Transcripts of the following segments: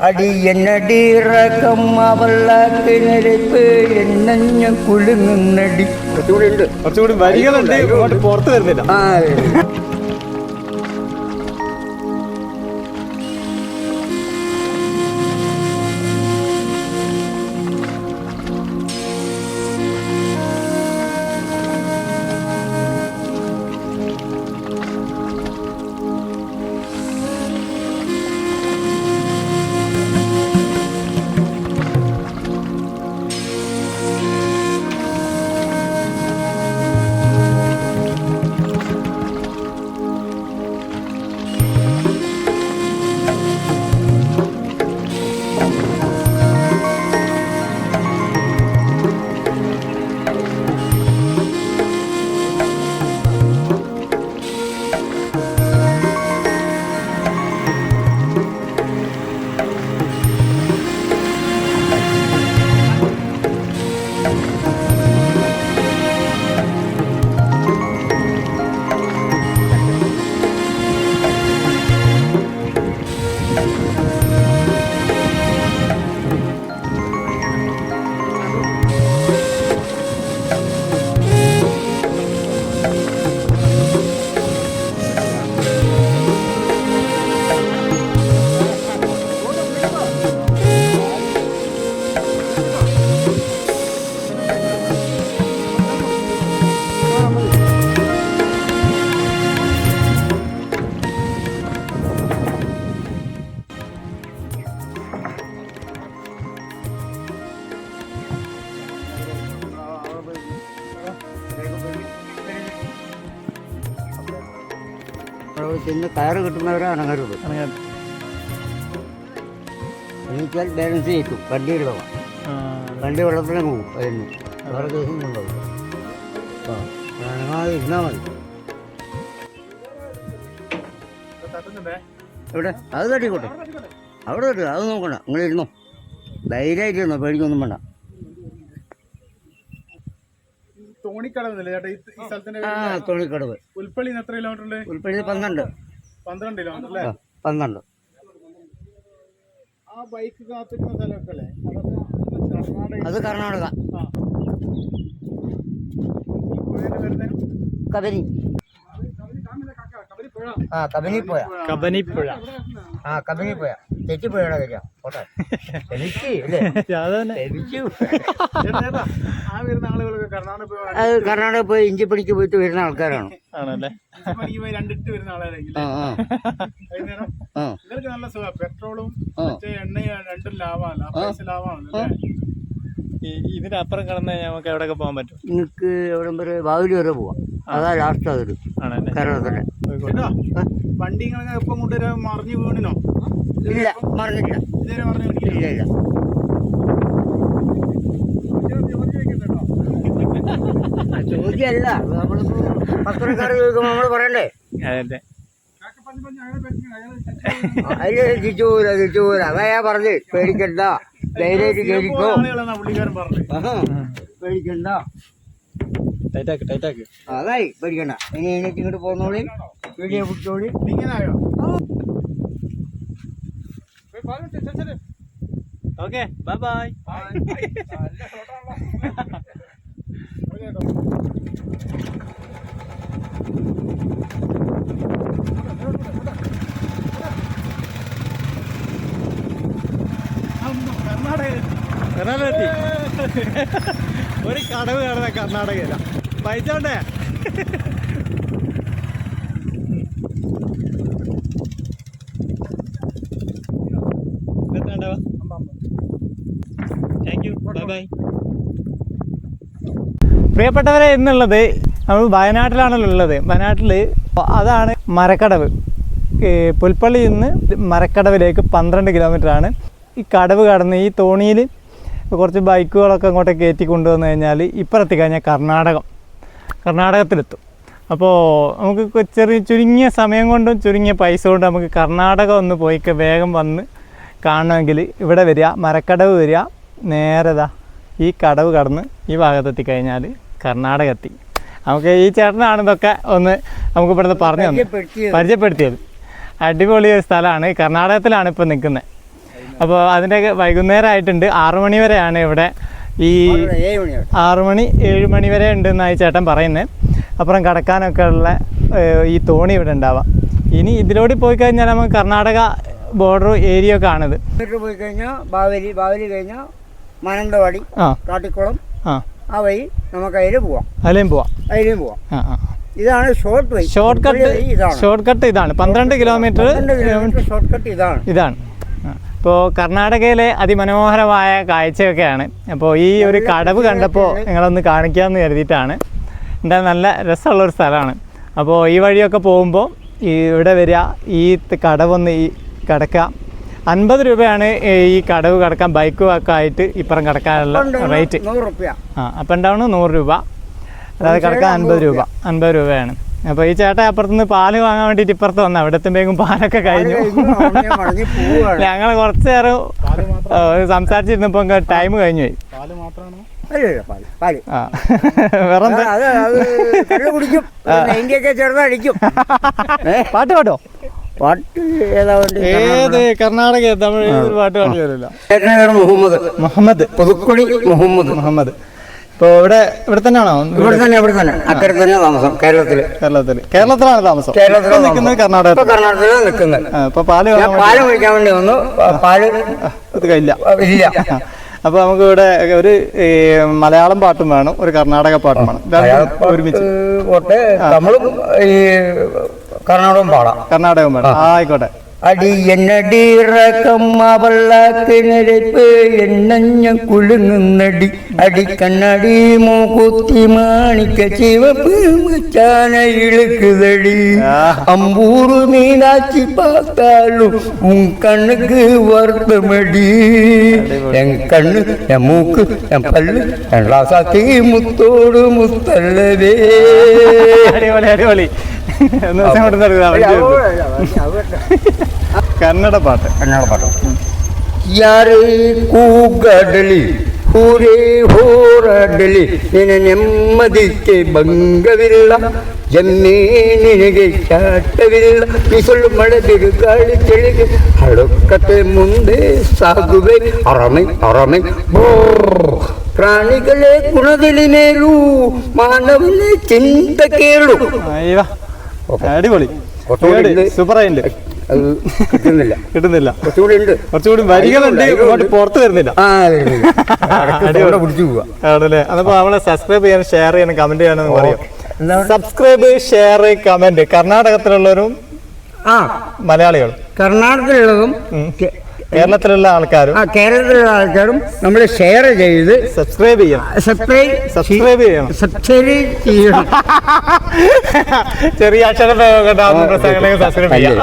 അടി എന്നടിറക്കം അവളാക്കിനരപ്പ് കുറച്ചുകൂടി ഉണ്ട്. കുറച്ചുകൂടി വരികളുണ്ട്. ഇങ്ങോട്ട് പുറത്ത് വരുന്നില്ല. ആ. ചെന്ന് കയറ് കിട്ടുന്നവരെ അണങ്ങരുത് എന്നുവെച്ചാൽ ബാലൻസ് ചെയ്തു വണ്ടി ഉള്ളവ വണ്ടി വെള്ളത്തിനെ പോകും അതിന് വേറെ ദിവസം കൊണ്ടുപോകും ആ അനങ്ങാതെ ഇരുന്നാൽ മതി. എവിടെ? അത് തട്ടിക്കോട്ടെ. അവിടെ തട്ടി. അത് നോക്കണ്ട. നിങ്ങൾ ഇരുന്നോ. ധൈര്യമായിട്ട് ഇരുന്നോ പേടിക്കൊന്നും വേണ്ട. തോണിക്കടവുന്നില്ല ചേട്ടാ? ഈ സ്ഥലത്തിന്റെ ആ തുണിക്കടവ്. പുൽപ്പള്ളി എത്ര കിലോമീറ്റർ ഉണ്ട്? ഉൽപ്പള്ളി പന്ത്രണ്ട്. പന്ത്രണ്ട് കിലോമീറ്റർ അല്ലേ? ആ, പന്ത്രണ്ട്. ആ ബൈക്ക് കാത്തിക്കുന്ന സ്ഥലമൊക്കെ അല്ലേ? കർണാടക അത് കർണാടക. ആ. പുഴയുടെ വരുന്നതിനും കബനി. പോയ ആ കബനി പോയ ആ കബനി പോയ തെറ്റിപ്പോയാണ് പോട്ടെ. അല്ലേ ആ വരുന്ന ആളുകളൊക്കെ കർണാടക പോയി അത് കർണാടക പോയി ഇഞ്ചിപ്പണിക്ക് പോയിട്ട് വരുന്ന ആൾക്കാരാണ്. ആണല്ലേ? പണിക്ക് പോയി രണ്ടിട്ട് വരുന്ന ആ ആ. വൈകുന്നേരം ആ. നിങ്ങൾക്ക് നല്ല സുഖം. പെട്രോളും ആ. മറ്റേ എണ്ണയും രണ്ടും ലാഭമല്ല? പൈസ ലാഭമാണല്ലോ അല്ലേ? ഈ- ഇതിനപ്പുറം കടന്ന് നമുക്ക് എവിടെയൊക്കെ പോകാൻ പറ്റും? നിങ്ങൾക്ക് എവിടെ വരെ ബാവലി വരെ പോവാം. അതാ ലാസ്റ്റ് അതൊരു ആണല്ലേ? കേരളത്തിലെ വണ്ടി ഇങ്ങനെ എപ്പം കൊണ്ടുവരാൻ മറിഞ്ഞു വീണിനോ? ഇല്ല മറന്നില്ല ഇല്ല ഇല്ല. ചോദ്യമല്ല നമ്മളിപ്പോ പത്രക്കാർ ചോദിക്കുമ്പോൾ നമ്മൾ പറയണ്ടേ? അതെ അതിൽ തിരിച്ചു പോരാ തിരിച്ചു പോരാ അതാ ഞാൻ പറഞ്ഞ് പേടിക്കണ്ട. ധൈര്യമായിട്ട് കേൾക്കോ പേടിക്കണ്ട. അതായി പേടിക്കണ്ട. ഇനി എനിക്ക് ഇങ്ങോട്ട് പോന്നോളി വീഡിയോ പിടിച്ചോളി. ഓക്കെ ബൈ ബൈ കർണാടക ഒരു കടവ് കാണുന്ന കർണാടകയില്ല പൈസോണ്ടേ താങ്ക് യു ബൈ ബൈ പ്രിയപ്പെട്ടവരെ എന്നുള്ളത് നമ്മൾ വയനാട്ടിലാണല്ലോ ഉള്ളത്. വയനാട്ടിൽ അതാണ് മരക്കടവ്. പുൽപ്പള്ളി നിന്ന് മരക്കടവിലേക്ക് പന്ത്രണ്ട് കിലോമീറ്ററാണ് ഈ കടവ് കടന്ന് ഈ തോണിയിൽ കുറച്ച് ബൈക്കുകളൊക്കെ അങ്ങോട്ട് കയറ്റി കൊണ്ടുവന്നു കഴിഞ്ഞാൽ ഇപ്പുറത്തി കഴിഞ്ഞാൽ കർണാടകം. കർണാടകത്തിലെത്തും. അപ്പോൾ നമുക്ക് ചെറിയ ചുരുങ്ങിയ സമയം കൊണ്ടും ചുരുങ്ങിയ പൈസ കൊണ്ടും നമുക്ക് കർണാടകം ഒന്ന് പോയി വേഗം വന്ന് കാണണമെങ്കിൽ ഇവിടെ വരിക മരക്കടവ് വരിക നേരതാ ഈ കടവ് കടന്ന് ഈ ഭാഗത്തെത്തി കഴിഞ്ഞാൽ കർണാടക എത്തി നമുക്ക് ഈ ചേട്ടനാണ് ഇതൊക്കെ ഒന്ന് നമുക്ക് ഇവിടുന്ന് പറഞ്ഞു തന്നെ പരിചയപ്പെടുത്തിയത്. അടിപൊളി ഒരു സ്ഥലമാണ്. കർണാടകത്തിലാണ് ഇപ്പോൾ നിൽക്കുന്നത് അപ്പോൾ അതിന്റെ വൈകുന്നേരം ആയിട്ടുണ്ട് ആറു മണി വരെയാണ് ഇവിടെ ഈ ആറു മണി ഏഴ് മണി വരെ ഉണ്ടെന്നായി ചേട്ടൻ പറയുന്നത് അപ്പുറം കടക്കാനൊക്കെ ഉള്ള ഈ തോണി ഇവിടെ ഉണ്ടാവാം. ഇനി ഇതിലൂടെ പോയി കഴിഞ്ഞാൽ നമുക്ക് കർണാടക ബോർഡർ ഏരിയ ഒക്കെ ആണിത്. പോയി കഴിഞ്ഞാൽ ബാവലി ബാവലി കഴിഞ്ഞാൽ മാനന്തവാടി ആ. കാട്ടിക്കുളം ആ. ആ വഴി നമുക്ക് അതിൽ പോവാം. അതിലേയും പോവാം. അതിലും പോവാം. ആ ആ ഇതാണ് ഷോർട്ട് വഴി ഷോർട്ട് കട്ട് ഇതാണ്. ഷോർട്ട് കട്ട് ഇതാണ്. പന്ത്രണ്ട് കിലോമീറ്റർ കിലോമീറ്റർ ഷോർട്ട് കട്ട് ഇതാണ്. ഇതാണ്. ഇപ്പോൾ കർണാടകയിലെ അതിമനോഹരമായ കാഴ്ചയൊക്കെയാണ്. അപ്പോൾ ഈ ഒരു കടവ് കണ്ടപ്പോൾ നിങ്ങളൊന്ന് കാണിക്കാമെന്ന് കരുതിയിട്ടാണ്. എന്താ നല്ല രസമുള്ളൊരു സ്ഥലമാണ്. അപ്പോൾ ഈ വഴിയൊക്കെ പോകുമ്പോൾ ഈ ഇവിടെ വരിക ഈ കടവൊന്ന് ഈ കടക്കുക അൻപത് രൂപയാണ് ഈ കടവ് കടക്കാൻ ബൈക്ക് വാക്കായിട്ട് ആയിട്ട് ഇപ്പുറം കടക്കാനുള്ള റേറ്റ് ആ അപ്പം ഉണ്ടാവണം നൂറ് രൂപ. അതായത് കടക്കാൻ അൻപത് രൂപ. അൻപത് രൂപയാണ്. അപ്പോൾ ഈ ചേട്ടൻ അപ്പുറത്തുനിന്ന് പാൽ വാങ്ങാൻ വേണ്ടിയിട്ട് ഇപ്പുറത്ത് വന്ന. അവിടെ എത്തുമ്പോഴേക്കും പാലൊക്കെ കഴിഞ്ഞു. ഞങ്ങൾ ഞങ്ങൾ കുറച്ച് നേരം സംസാരിച്ചിരുന്നപ്പോ സംസാരിച്ചിരുന്നപ്പോൾ ടൈം കഴിഞ്ഞു പോയി പാട്ട് പാട്ടോ പാട്ട് ഏതാ വേണ്ടി? ഏത്? കർണാടക. തമിഴ് ഏത് പാട്ട് പാടി വരില്ല. മുഹമ്മദ്? മുഹമ്മദ്. പുതുക്കുടി മുഹമ്മദ്. മുഹമ്മദ്. ഇപ്പോൾ ഇവിടെ ഇവിടെ തന്നെയാണോ? ഇവിടെ തന്നെ ഇവിടെ തന്നെ. അക്കരെ തന്നെ താമസം കേരളത്തിൽ. കേരളത്തിൽ കേരളത്തിലാണ് താമസം. കേരളത്തിൽ നിൽക്കുന്നത് കർണാടക കർണാടകത്തിലാണ് നിൽക്കുന്നത്. ഇപ്പൊ പാൽ പാൽ കുടിക്കാൻ വേണ്ടി വന്നു. പാൽ ഇത് കഴിയില്ല ഇല്ല. അപ്പൊ നമുക്ക് ഇവിടെ ഒരു മലയാളം പാട്ടും വേണം ഒരു കർണാടക പാട്ടും വേണം. ഒരുമിച്ച്. തമിഴും ഈ കർണാടകം പാടാം. കർണാടകം പാടാം. ആയിക്കോട്ടെ. അടിയനടീറകം അവള്ളത്തിനരപ്പ് എണ്ണഞ്ഞ കുലുങ്ങുന്നടി അടിക്കണ്ണടി മൂക്കുത്തി മാണിക്ക ചിവപ്പ് മച്ചാന ഇളുക്കുതടി. അമ്പൂറ് മീനാച്ചി പാത്താലും ഉൻ കണ്ണുക്ക് വർത്തമടി. എൻ കണ്ണ് എൻ മൂക്ക് എൻ പല്ല് എൻ ഗ്ലാസാത്തി മുത്തോട് മുത്തല്ലേ അടിപൊളി അടിപൊളി. എന്ന് ദിവസം കൊണ്ട് നടക്കുക കന്നഡ പാട്ട് ಕನ್ನಡ ಪಾಠ ಯಾರೇ ಕೂಗಡಲಿ ಊರೇ ಹೋರಾಡಲಿ ನಿನ್ನ ನೆಮ್ಮದಿಗೆ ಭಂಗವಿಲ್ಲ ಜಮ್ಮೆ ನಿನಗೆ ಚಾಟವಿಲ್ಲ ಬಿಸಿಲು ಮಳೆದಿರು ಗಾಳಿ ಚಳಿಗೆ ಹಳುಕತೆ ಮುಂದೆ ಸಾಗುವೆ ಅರಮೆ ಅರಮೆ ಬೋ ಪ್ರಾಣಿಗಳೇ ಗುಣದಲ್ಲಿ ಮೇಲು ಮಾನವನೇ ಚಿಂತ ಕೇಳು അയ്യോ അടിപൊളി. കിട്ടുന്നില്ല. കിട്ടുന്നില്ല. കുറച്ചുകൂടി ഉണ്ട്. കുറച്ചുകൂടി വരികളുണ്ട്. ഇങ്ങോട്ട് പുറത്ത് വരുന്നില്ല. പിടിച്ചു പോവാ. ആണല്ലേ? അതപ്പോ നമ്മളെ സബ്സ്ക്രൈബ് ചെയ്യണം ഷെയർ ചെയ്യണം കമന്റ് പറയും. എന്താണ്? സബ്സ്ക്രൈബ് ഷെയർ കമന്റ് കർണാടകത്തിലുള്ളവരും മലയാളികളും. കർണാടകത്തിലുള്ളതും കേരളത്തിലുള്ള ആൾക്കാരും ആ കേരളത്തിലുള്ള ആൾക്കാരും നമ്മൾ ഷെയർ ചെയ്ത് സബ്സ്ക്രൈബ് ചെയ്യണം. സബ്സ്ക്രൈബ് സബ്സ്ക്രൈബ് ചെയ്യണം. സബ്സ്ക്രൈബ് ചെയ്യണം. ചെറിയ അക്ഷരം സബ്സ്ക്രൈബ് ചെയ്യാം.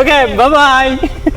Okay bye